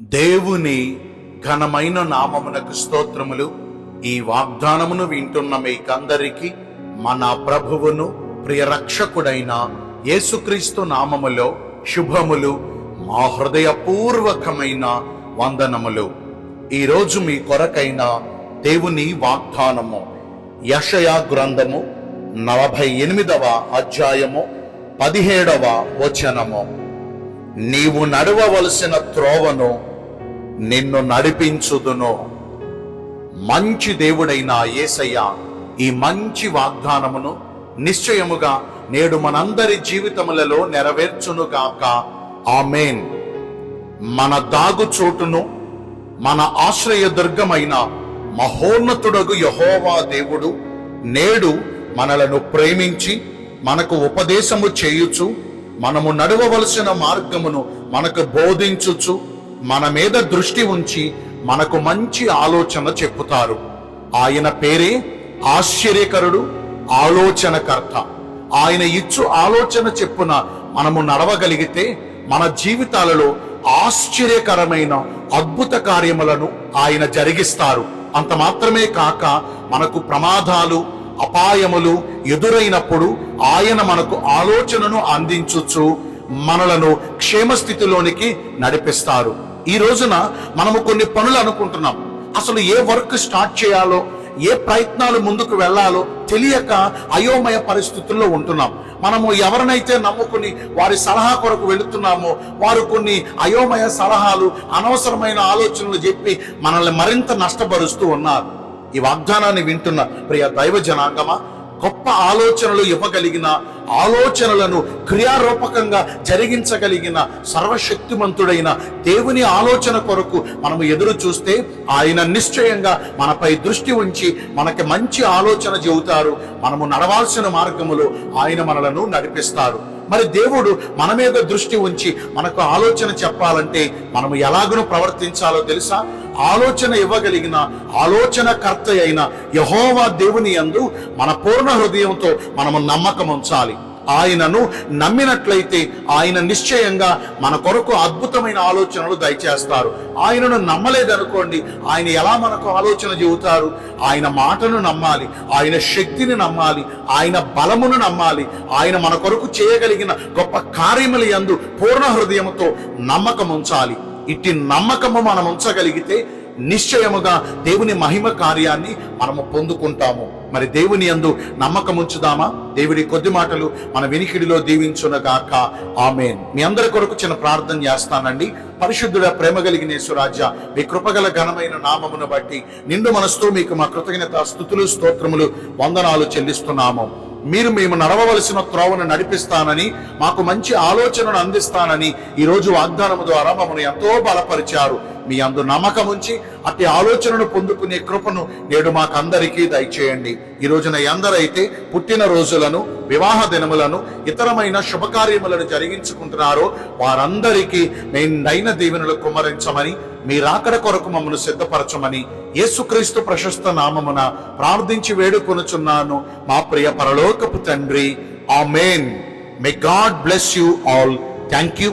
దేవుని ఘనమైన నామమునకు స్తోత్రములు. ఈ వాగ్దానమును వింటున్న మీకందరికీ మన ప్రభువును ప్రియరక్షకుడైన యేసుక్రీస్తు నామములో శుభములు మా హృదయపూర్వకమైన వందనములు. ఈరోజు మీ కొరకైన దేవుని వాగ్దానము యషయా గ్రంథము నలభై ఎనిమిదవ అధ్యాయము పదిహేడవ వచనము. నీవు నడవవలసిన త్రోవను నిన్ను నడిపించుదును. మంచి దేవుడైన యేసయ్య ఈ మంచి వాగ్దానమును నిశ్చయముగా నేడు మనందరి జీవితములలో నెరవేర్చునుగాక ఆమెన్. మన దాగు చోటును మన ఆశ్రయ దుర్గమైన మహోన్నతుడగు యహోవా దేవుడు నేడు మనలను ప్రేమించి మనకు ఉపదేశము చేయుచు మనము నడవవలసిన మార్గమును మనకు బోధించుచు మన మీద దృష్టి ఉంచి మనకు మంచి ఆలోచన చెప్పుతారు. ఆయన పేరే ఆశ్చర్యకరుడు ఆలోచనకర్త. ఆయన ఇచ్చు ఆలోచన చెప్పున మనము నడవగలిగితే మన జీవితాలలో ఆశ్చర్యకరమైన అద్భుత కార్యములను ఆయన జరిగిస్తారు. అంత మాత్రమే కాక మనకు ప్రమాదాలు అపాయములు ఎదురైనప్పుడు ఆయన మనకు ఆలోచనను అందించుచు మనలను క్షేమస్థితిలోనికి నడిపిస్తారు. ఈ రోజున మనము కొన్ని పనులు అనుకుంటున్నాం. అసలు ఏ వర్క్ స్టార్ట్ చేయాలో ఏ ప్రయత్నాలు ముందుకు వెళ్ళాలో తెలియక అయోమయ పరిస్థితుల్లో ఉంటున్నాం. మనము ఎవరినైతే నమ్ముకుని వారి సలహా కొరకు వెళుతున్నామో వారు కొన్ని అయోమయ సలహాలు అనవసరమైన ఆలోచనలు చెప్పి మనల్ని మరింత నష్టపరుస్తూ ఉన్నారు. ఈ వాగ్దానాన్ని వింటున్న ప్రియ దైవ జనాంగమా గొప్ప ఆలోచనలు ఇవ్వగలిగిన ఆలోచనలను క్రియారూపకంగా జరిగించగలిగిన సర్వశక్తిమంతుడైన దేవుని ఆలోచన కొరకు మనము ఎదురు చూస్తే ఆయన నిశ్చయంగా మనపై దృష్టి ఉంచి మనకి మంచి ఆలోచన చెబుతారు. మనము నడవాల్సిన మార్గములో ఆయన మనలను నడిపిస్తారు. మరి దేవుడు మన మీద దృష్టి ఉంచి మనకు ఆలోచన చెప్పాలంటే మనము ఎలాగను ప్రవర్తించాలో తెలుసా? ఆలోచన ఇవ్వగలిగిన ఆలోచనకర్త అయిన యహోవా దేవుని యందు మన పూర్ణ హృదయంతో మనము నమ్మకం ఉంచాలి. ఆయనను నమ్మినట్లయితే ఆయన నిశ్చయంగా మన కొరకు అద్భుతమైన ఆలోచనలు దయచేస్తారు. ఆయనను నమ్మలేదనుకోండి ఆయన ఎలా మనకు ఆలోచన చెబుతారు? ఆయన మాటను నమ్మాలి ఆయన శక్తిని నమ్మాలి ఆయన బలమును నమ్మాలి. ఆయన మన కొరకు చేయగలిగిన గొప్ప కార్యములు యందు పూర్ణ హృదయంతో నమ్మకం ఉంచాలి ఇట్టి నమ్మకము మనం ఉంచగలిగితే నిశ్చయముగా దేవుని మహిమ కార్యాన్ని మనము పొందుకుంటాము. మరి దేవుని యందు నమ్మకం ఉంచుదామా దేవుడి కొద్ది మాటలు మన వినికిడిలో దీవించునగాక. ఆమెన్. మీ అందరి కొరకు చిన్న ప్రార్థన చేస్తానండి. పరిశుద్ధుడ ప్రేమ కలిగిన సురాజ్య మీ కృపగల ఘనమైన నామమును బట్టి నిండు మనస్తో మీకు మా కృతజ్ఞత స్థుతులు స్తోత్రములు వందనాలు చెల్లిస్తున్నాము. మీరు మేము నడవవలసిన త్రోవను నడిపిస్తానని మాకు మంచి ఆలోచనను అందిస్తానని ఈ రోజు వాగ్దానము ద్వారా మమ్మల్ని ఎంతో బలపరిచారు. మీ అందు నమ్మకం ఉంచి అతి ఆలోచనను పొందుకునే కృపను నేడు మాకందరికీ దయచేయండి. ఈ రోజున ఎందరైతే పుట్టిన రోజులను వివాహ దినములను ఇతరమైన శుభకార్యములను జరిగించుకుంటున్నారో వారందరికీ మెండైన దీవెనలు కుమ్మరించమని మీ రాకడ కొరకు మమ్మల్ని సిద్ధపరచమని యేసుక్రీస్తు ప్రశస్త నామమున ప్రార్థించి వేడుకొనుచున్నాను. మా ప్రియ పరలోకపు తండ్రి amen. May God bless you all thank you